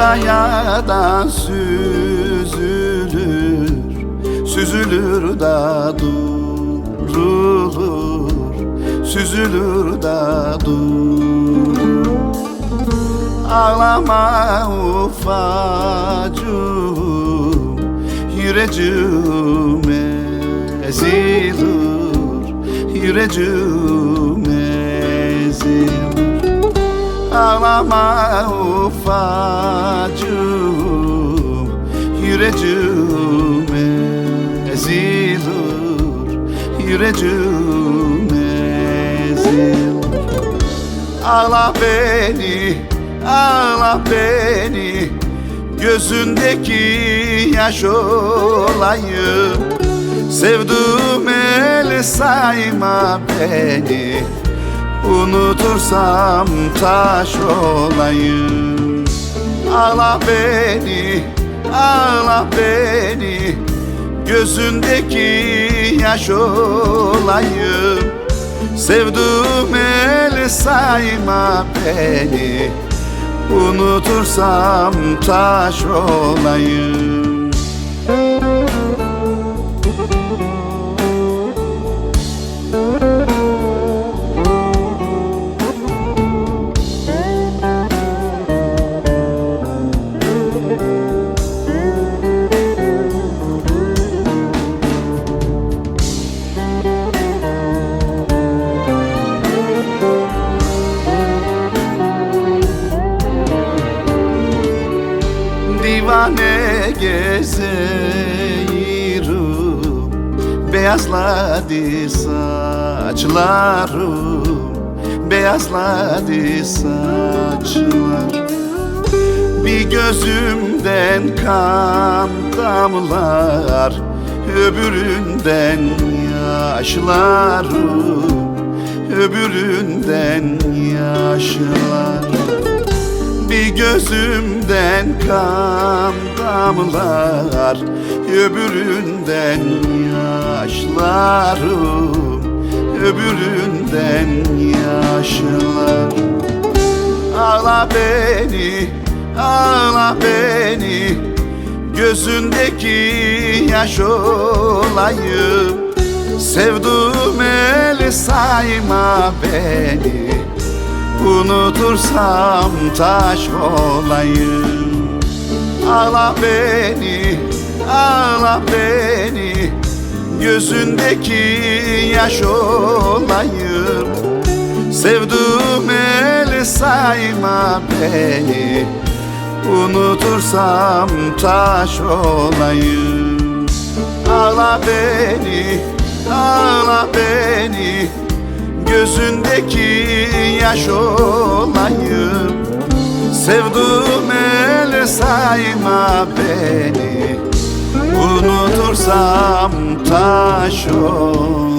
Kayadan süzülür Süzülür da durulur Süzülür da durur Ağlama ufacığım Yüreğim ezilir Yüreğim Ağlama ufacığım Yüreğim ezilir Yüreğim ezilir. Ağla beni, ağla beni Gözündeki yaş olayım. Sevduğum el sayma beni Unutursam taş olayım. Ağla beni, ağla beni. Gözündeki yaş olayım. Sevduğum el sayma beni. Unutursam taş olayım divane gezeyirim Beyazladı saçlarım. Beyazladı saçlar Bir gözümden kan damlar Öbüründen yaşlarım. Öbüründen yaşlar gözümden kan damlar Öbüründen yaşlarım Öbüründen yaşlar Ağla beni, ağla beni Gözündeki yaş olayım. Sevduğum el sayma beni Unutursam taş olayım. Ağla beni, ağla beni. Gözündeki yaş olayım. Sevduğum el sayma beni. Unutursam taş olayım. Ağla beni, ağla beni. Gözündeki yaş olayım. Sevduğum el sayma beni. Unutursam taş olayım